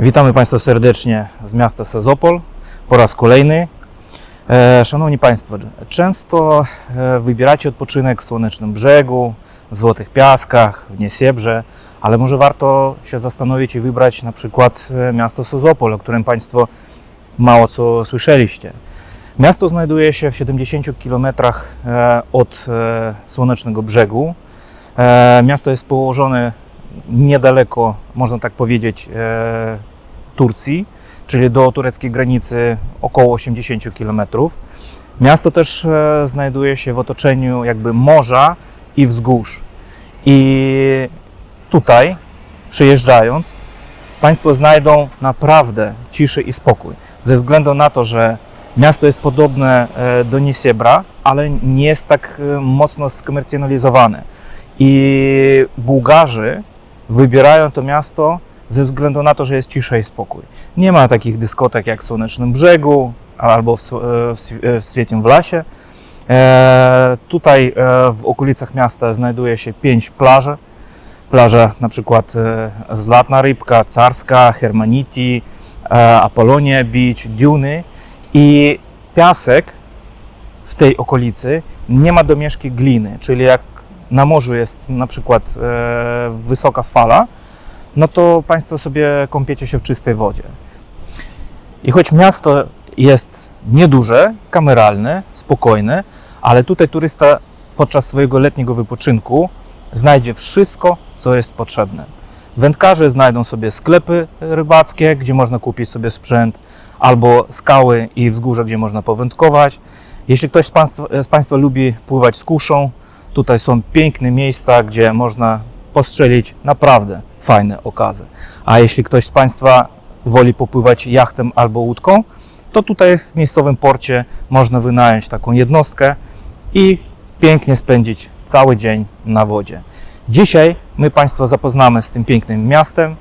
Witamy Państwa serdecznie z miasta Sezopol po raz kolejny. E, Szanowni Państwo, często e, wybieracie odpoczynek w Słonecznym Brzegu, w Złotych Piaskach, w Niesiebrze, ale może warto się zastanowić i wybrać na przykład e, miasto Sozopol, o którym Państwo mało co słyszeliście. Miasto znajduje się w 70 km od Słonecznego Brzegu. Miasto jest położone niedaleko, można tak powiedzieć, e, Turcji, czyli do tureckiej granicy około 80 km. Miasto też e, znajduje się w otoczeniu jakby morza i wzgórz. I tutaj, przyjeżdżając, Państwo znajdą naprawdę ciszę i spokój. Ze względu na to, że miasto jest podobne e, do Niesiebra, ale nie jest tak mocno skomercjonalizowane. I Bułgarzy wybierają to miasto ze względu na to, że jest cisza i spokój. Nie ma takich dyskotek jak w Słonecznym Brzegu albo w, e, w, e, w Świetnym w Lasie. E, tutaj e, w okolicach miasta znajduje się pięć plaży. Plaża na przykład e, Zlatna Rybka, Carska, Hermaniti, e, Apollonia Beach, Duny i piasek w tej okolicy nie ma domieszki gliny, czyli jak na morzu jest na przykład e, wysoka fala, no to Państwo sobie kąpiecie się w czystej wodzie. I choć miasto jest nieduże, kameralne, spokojne, ale tutaj turysta podczas swojego letniego wypoczynku znajdzie wszystko, co jest potrzebne. Wędkarze znajdą sobie sklepy rybackie, gdzie można kupić sobie sprzęt, albo skały i wzgórze, gdzie można powędkować. Jeśli ktoś z Państwa, z państwa lubi pływać z kuszą, tutaj są piękne miejsca, gdzie można postrzelić naprawdę fajne okazy. A jeśli ktoś z Państwa woli popływać jachtem albo łódką, to tutaj w miejscowym porcie można wynająć taką jednostkę i pięknie spędzić cały dzień na wodzie. Dzisiaj my Państwa zapoznamy z tym pięknym miastem,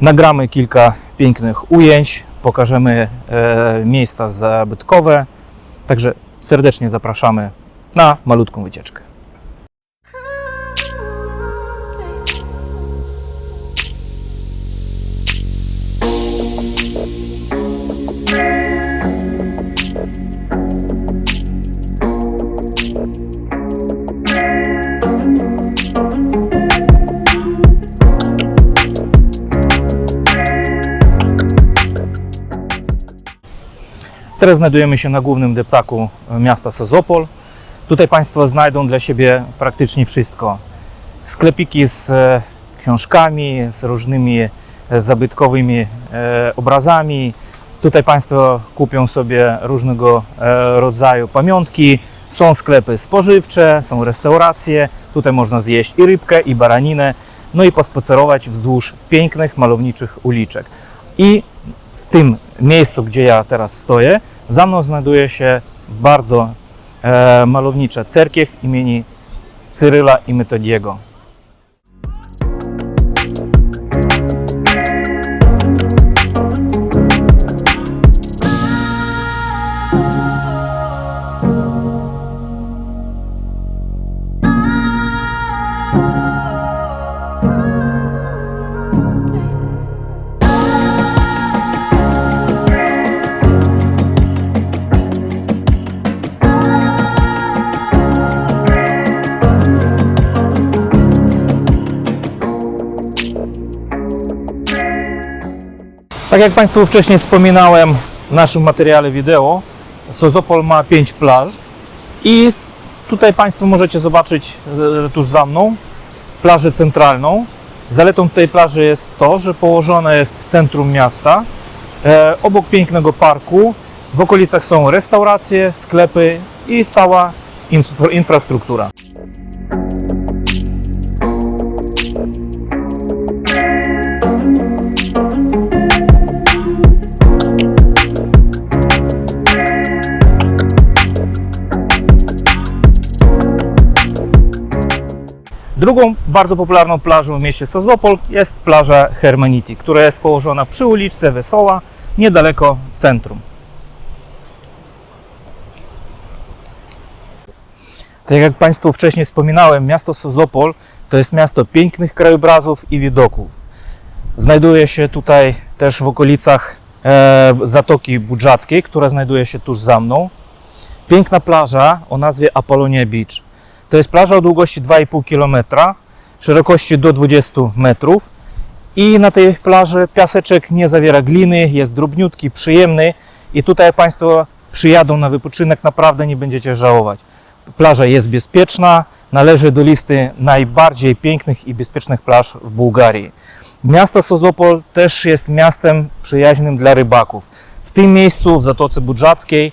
nagramy kilka pięknych ujęć, pokażemy e, miejsca zabytkowe, także serdecznie zapraszamy na malutką wycieczkę. Teraz znajdujemy się na głównym deptaku miasta Sozopol. Tutaj Państwo znajdą dla siebie praktycznie wszystko. Sklepiki z e, książkami, z różnymi e, zabytkowymi e, obrazami. Tutaj Państwo kupią sobie różnego rodzaju pamiątki. Są sklepy spożywcze, są restauracje. Tutaj można zjeść i rybkę, i baraninę, no i pospacerować wzdłuż pięknych, malowniczych uliczek. I w tym miejscu, gdzie ja teraz stoję, za mną znajduje się bardzo e, malownicza cerkiew imieni Cyryla i Metodiego. Tak jak Państwu wcześniej wspominałem w naszym materiale wideo, Sozopol ma 5 plaż i tutaj Państwo możecie zobaczyć e, tuż za mną plażę centralną. Zaletą tej plaży jest to, że położona jest w centrum miasta, e, obok pięknego parku. W okolicach są restauracje, sklepy i cała infra- infrastruktura. Drugą bardzo popularną plażą w mieście Sozopol jest plaża Hermaniti, która jest położona przy uliczce Wesoła, niedaleko centrum. Tak jak Państwu wcześniej wspominałem, miasto Sozopol to jest miasto pięknych krajobrazów i widoków. Znajduje się tutaj też w okolicach e, Zatoki Budżackiej, która znajduje się tuż za mną. Piękna plaża o nazwie Apollonia Beach. To jest plaża o długości 2,5 km, szerokości do 20 metrów. I na tej plaży piaseczek nie zawiera gliny, jest drobniutki, przyjemny. I tutaj jak Państwo przyjadą na wypoczynek, naprawdę nie będziecie żałować. Plaża jest bezpieczna, należy do listy najbardziej pięknych i bezpiecznych plaż w Bułgarii. Miasto Sozopol też jest miastem przyjaźnym dla rybaków. W tym miejscu, w Zatoce Budżackiej,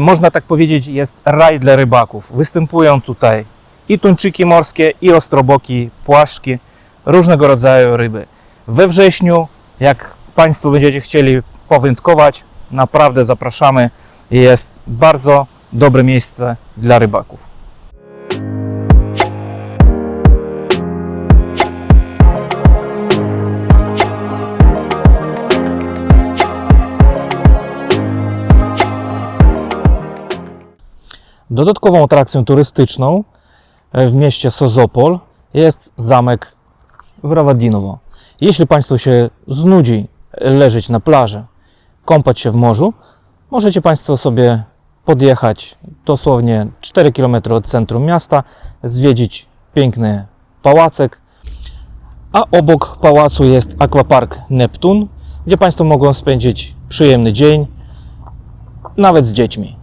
można tak powiedzieć, jest raj dla rybaków. Występują tutaj i tuńczyki morskie, i ostroboki, płaszczki, różnego rodzaju ryby. We wrześniu, jak Państwo będziecie chcieli powędkować, naprawdę zapraszamy. Jest bardzo dobre miejsce dla rybaków. Dodatkową atrakcją turystyczną e, w mieście Sozopol jest zamek w Rawardinowo. Jeśli Państwu się znudzi leżeć na plaży, kąpać się w morzu, możecie Państwo sobie podjechać dosłownie 4 km od centrum miasta, zwiedzić piękny pałacek, a obok pałacu jest akwapark Neptun, gdzie Państwo mogą spędzić przyjemny dzień, nawet z dziećmi.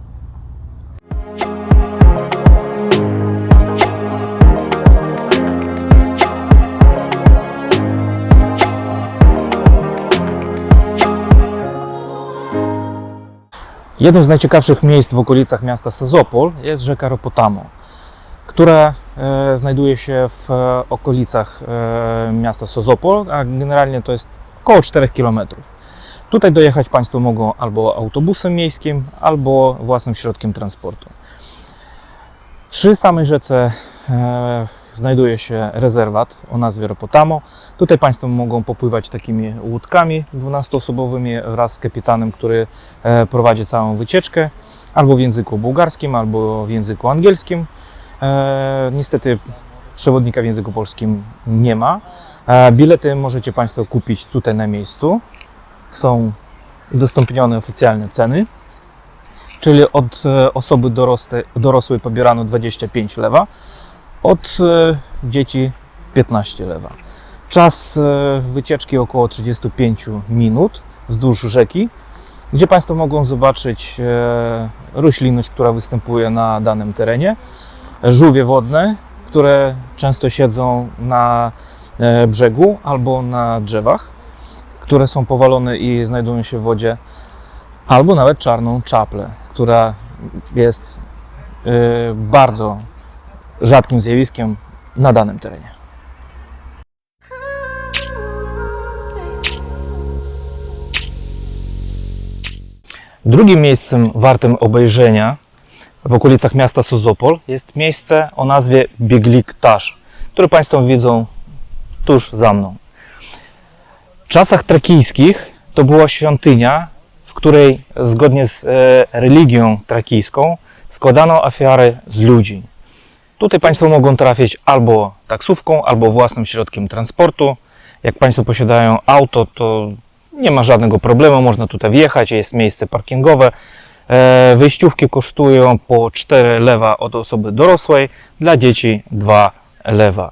Jednym z najciekawszych miejsc w okolicach miasta Sozopol jest rzeka Ropotamo, która e, znajduje się w e, okolicach e, miasta Sozopol, a generalnie to jest około 4 km. Tutaj dojechać Państwo mogą albo autobusem miejskim, albo własnym środkiem transportu. Przy samej rzece znajduje się rezerwat o nazwie Ropotamo. Tutaj Państwo mogą popływać takimi łódkami 12-osobowymi wraz z kapitanem, który e, prowadzi całą wycieczkę, albo w języku bułgarskim, albo w języku angielskim. E, niestety przewodnika w języku polskim nie ma. E, bilety możecie Państwo kupić tutaj na miejscu. Są udostępnione oficjalne ceny czyli od e, osoby dorosłej, dorosłej pobierano 25 lewa, od e, dzieci 15 lewa. Czas e, wycieczki około 35 minut wzdłuż rzeki, gdzie Państwo mogą zobaczyć roślinność, która występuje na danym terenie, żółwie wodne, które często siedzą na brzegu albo na drzewach, które są powalone i znajdują się w wodzie, albo nawet czarną czaplę, która jest bardzo rzadkim zjawiskiem na danym terenie. Drugim miejscem wartym obejrzenia w okolicach miasta Sozopol jest miejsce o nazwie Bieglik Tasz, które Państwo widzą tuż za mną. W czasach trakijskich to była świątynia, w której zgodnie z e, religią trakijską składano ofiary z ludzi. Tutaj Państwo mogą trafić albo taksówką, albo własnym środkiem transportu. Jak Państwo posiadają auto, to nie ma żadnego problemu, można tutaj wjechać, jest miejsce parkingowe. E, Wyjściówki kosztują po 4 lewa od osoby dorosłej, dla dzieci 2 lewa.